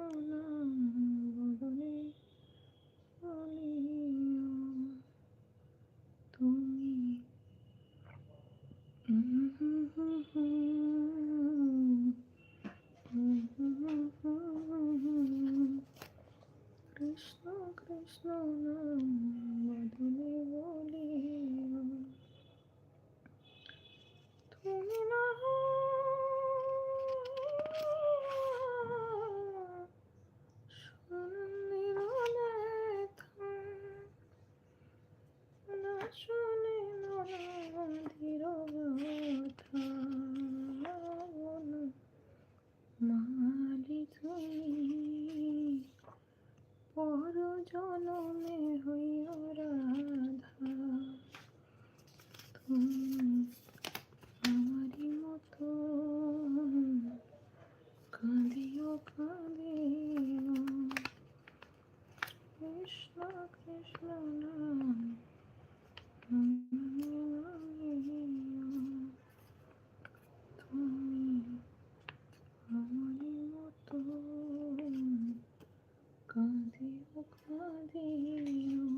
no, no. পর জনমে হইয় রাধা। তুমি আমারই মতো কাঁদিও কাঁদিও কৃষ্ণ কৃষ্ণ নাম তুমি আমারই মতো কাঁদিও কাঁদিও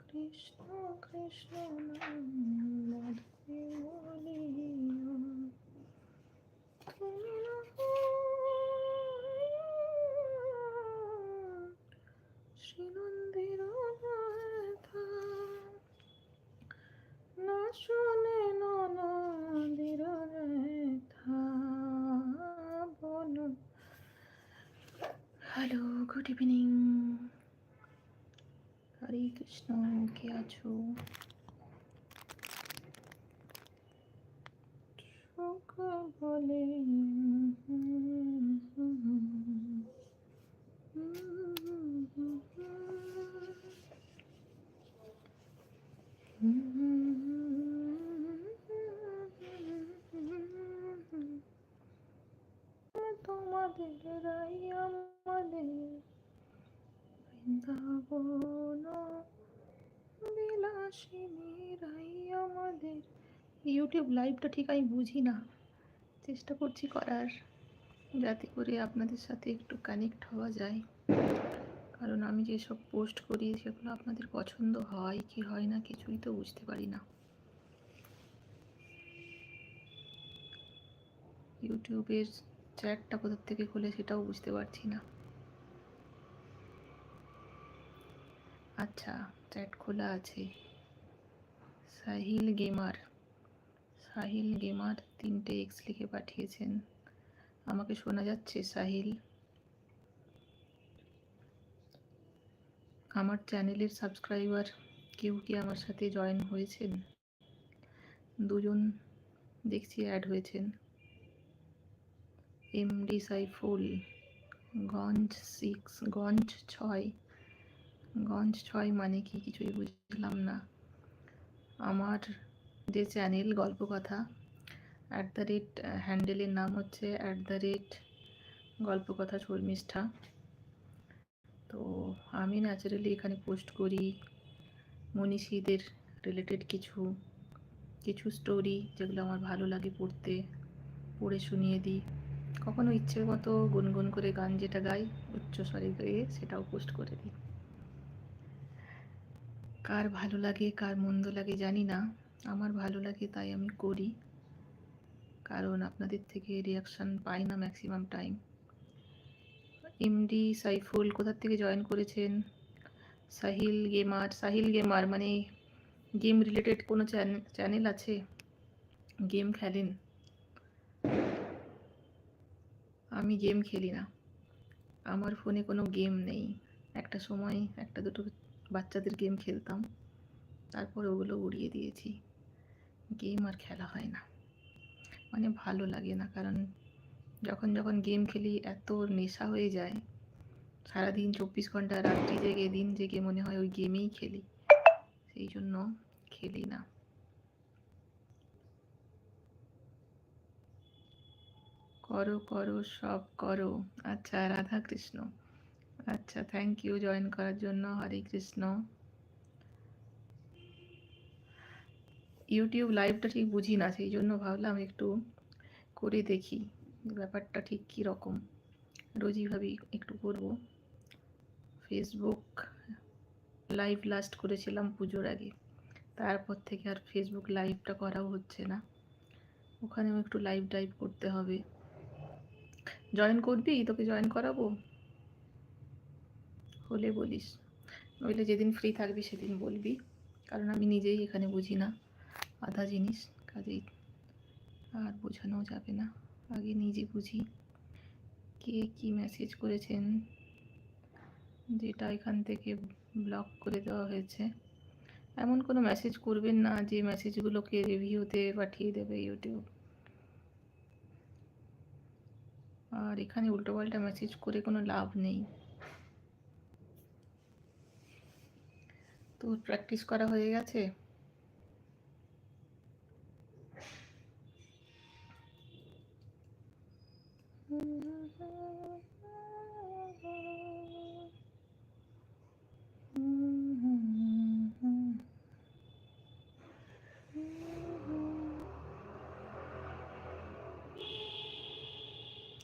কৃষ্ণ কৃষ্ণ নাম মধুরে বলিও তুমি না শ্রীনন্দির ব্যথা না শুনে ননদির ব্যথা বলো hello good evening Hare Krishna কে আছো বলে তোমাদের রাই আমাদের বৃন্দাবন বিলাসিনী রাই আমাদের। ইউটিউব লাইভটা ঠিক আমি বুঝি না। চেষ্টা করছি করার, যাতে করে আপনাদের সাথে একটু কানেক্ট হওয়া যায়। কারণ আমি যেসব পোস্ট করি, সেগুলো আপনাদের পছন্দ হয় কি হয় না কিছুই তো বুঝতে পারি না। ইউটিউবের চ্যাটটা কোথার থেকে খুলে সেটাও বুঝতে পারছি না। আচ্ছা চ্যাট খোলা আছে। সাহিল গেমার সাহিল গেমার তিনটে এক্স লিখে পাঠিয়েছেন। আমাকে শোনা যাচ্ছে, সাহিল। আমার চ্যানেলের সাবস্ক্রাইবার কেউ কি আমার সাথে জয়েন হয়েছেন? দুজন দেখছি অ্যাড হয়েছেন। এমডি সাইফুল গঞ্জ সিক্স গঞ্জ ছয়। গঞ্জ ছয় মানে কি কিছুই বুঝলাম না। আমার যে চ্যানেল গল্প কথা অ্যাট দ্য রেট হ্যান্ডেলের নাম হচ্ছে অ্যাট দ্য রেট গল্প কথা শর্মিষ্ঠা। তো আমি ন্যাচারালি এখানে পোস্ট করি মনীষীদের রিলেটেড কিছু কিছু স্টোরি যেগুলো আমার ভালো লাগে পড়তে, পড়ে শুনিয়ে দিই। কখনো ইচ্ছে মতো গুনগুন করে গান যেটা গাই, উচ্চস্বরে গেয়ে সেটাও পোস্ট করে দিই। কার ভালো লাগে, কার মন্দ লাগে জানি না। আমার ভালো লাগে তাই আমি করি। কারণ আপনাদের থেকে রিয়াকশান পাই না ম্যাক্সিমাম টাইম এমডি সাইফুল কোথার থেকে জয়েন করেছেন? সাহিল গেমার সাহিল গেমার মানে গেম রিলেটেড কোনো চ্যানেল আছে? গেম খেলেন? আমি গেম খেলি না। আমার ফোনে কোনো গেম নেই। একটা সময়, একটা দুটো বাচ্চাদের গেম খেলতাম। তারপর ওগুলো উড়িয়ে দিয়েছি। গেম আর খেলা হয় না। মানে ভালো লাগে না, কারণ যখন যখন গেম খেলি এত নেশা হয়ে যায়। সারাদিন চব্বিশ ঘণ্টা রাত্রি জেগে, দিন জেগে মনে হয় ওই গেমেই খেলি। সেই জন্য খেলি না। করো করো, সব করো। আচ্ছা রাধা কৃষ্ণ আচ্ছা থ্যাংক ইউ জয়েন করার জন্য। হরে কৃষ্ণ। ইউটিউব লাইভটা ঠিক বুঝি না, সেই জন্য ভাবলাম একটু করে দেখি ব্যাপারটা ঠিক কী রকম। রোজই ভাবি একটু করব। ফেসবুক লাইভ লাস্ট করেছিলাম পুজোর আগে। তারপর থেকে আর ফেসবুক লাইভটা করাও হচ্ছে না। ওখানেও একটু লাইভ টাইভ করতে হবে। জয়েন করবি? তোকে জয়েন করাবো? হলে বলিস। নইলে যেদিন ফ্রি থাকবি সেদিন বলবি। কারণ আমি নিজেই এখানে বুঝি না আধা জিনিস। কাজেই আর বোঝানো যাবে না। আগে নিজে বুঝি কে কি মেসেজ করেছেন। যেটা এখান থেকে ব্লক করে দেওয়া হয়েছে। এমন কোনো মেসেজ করবেন না যে মেসেজগুলোকে রিভিউতে পাঠিয়ে দেবে ইউটিউব আর এখানে উল্টোপাল্টা মেসেজ করে কোনো লাভ নেই। তো প্র্যাকটিস করা হয়ে গেছে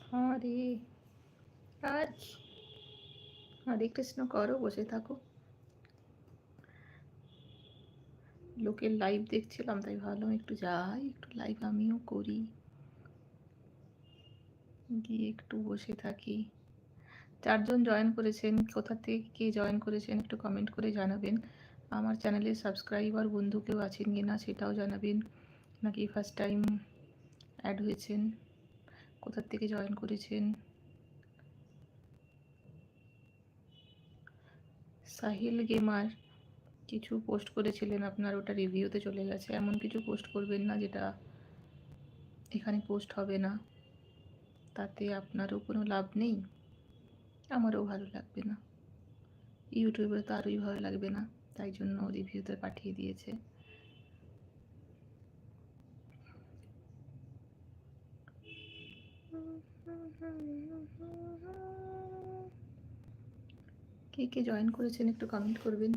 হরে কি? হরে কৃষ্ণ করো বসে থাকো লোকের লাইভ দেখছিলাম, তাই ভাবলাম একটু যাই, একটু লাইভ আমিও করি। গিয়ে একটু বসে থাকি। চারজন জয়েন করেছেন, কোথা থেকে কে জয়েন করেছেন একটু কমেন্ট করে জানাবেন। আমার চ্যানেলে সাবস্ক্রাইবার বন্ধু কেউ আছেন কি না সেটাও জানাবেন। নাকি ফার্স্ট টাইম অ্যাড হয়েছেন, কোথা থেকে জয়েন করেছেন? সাহিল গেমার কিছু পোস্ট করেছিলেন আপনার, ওটা রিভিউতে চলে গেছে। এমন কিছু পোস্ট করবেন না যেটা এখানে পোস্ট হবে না। তাতে আপনারও কোনো লাভ নেই, আমারও ভালো লাগবে না। ইউটিউবে তো আরোই ভালো লাগবে না, তাই জন্য রিভিউতে পাঠিয়ে দিয়েছে। কে কে জয়েন করেছেন একটু কমেন্ট করবেন।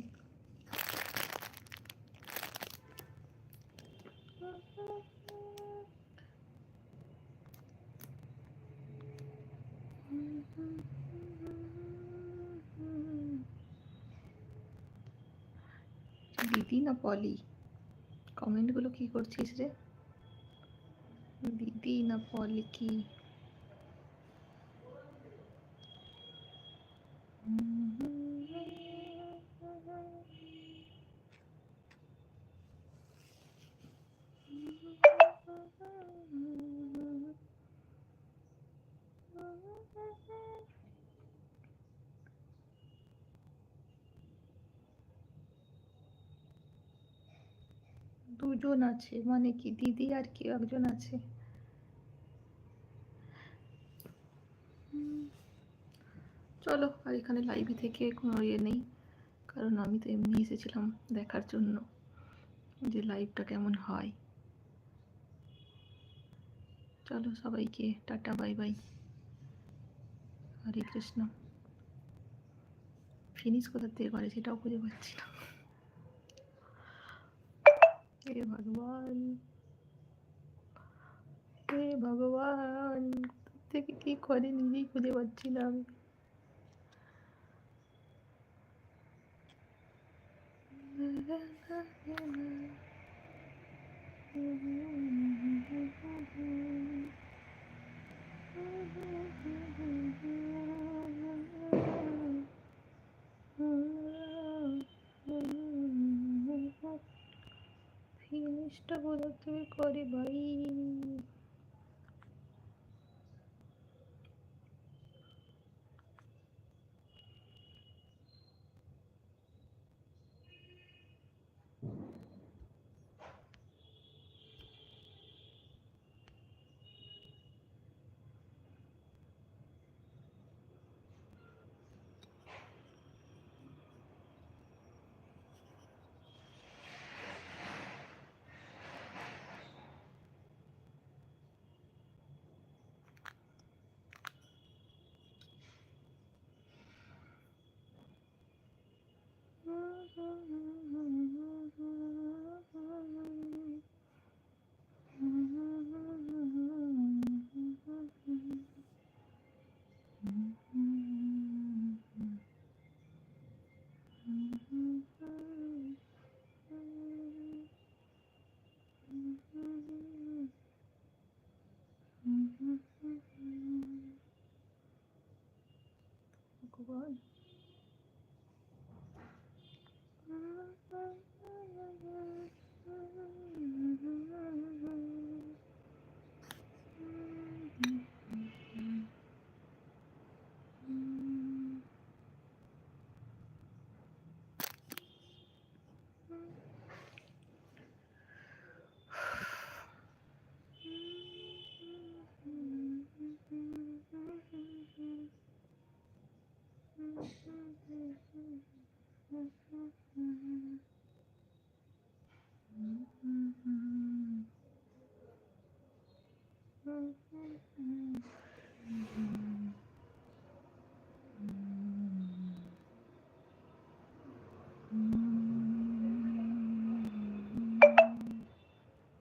দিদি না পলি? কমেন্টগুলো কি করছিস রে? দিদি না পলি কি? দুজন আছে মানে কি দিদি আর কেউ একজন আছে। চলো, আর এখানে লাইভে থেকে কোনো ইয়ে নেই, কারণ আমি তো এমনি এসেছিলাম দেখার জন্য, যে লাইভটা কেমন হয়। চলো সবাইকে ta ta bye bye Hare Krishna. Finish কোথা থেকে করে সেটাও খুঁজে পাচ্ছি না। হে ভগবান হে ভগবান কোথা থেকে কি করে নিজেই খুঁজে পাচ্ছি না আমি ফিনিশটা কোথা থেকে করে ভাই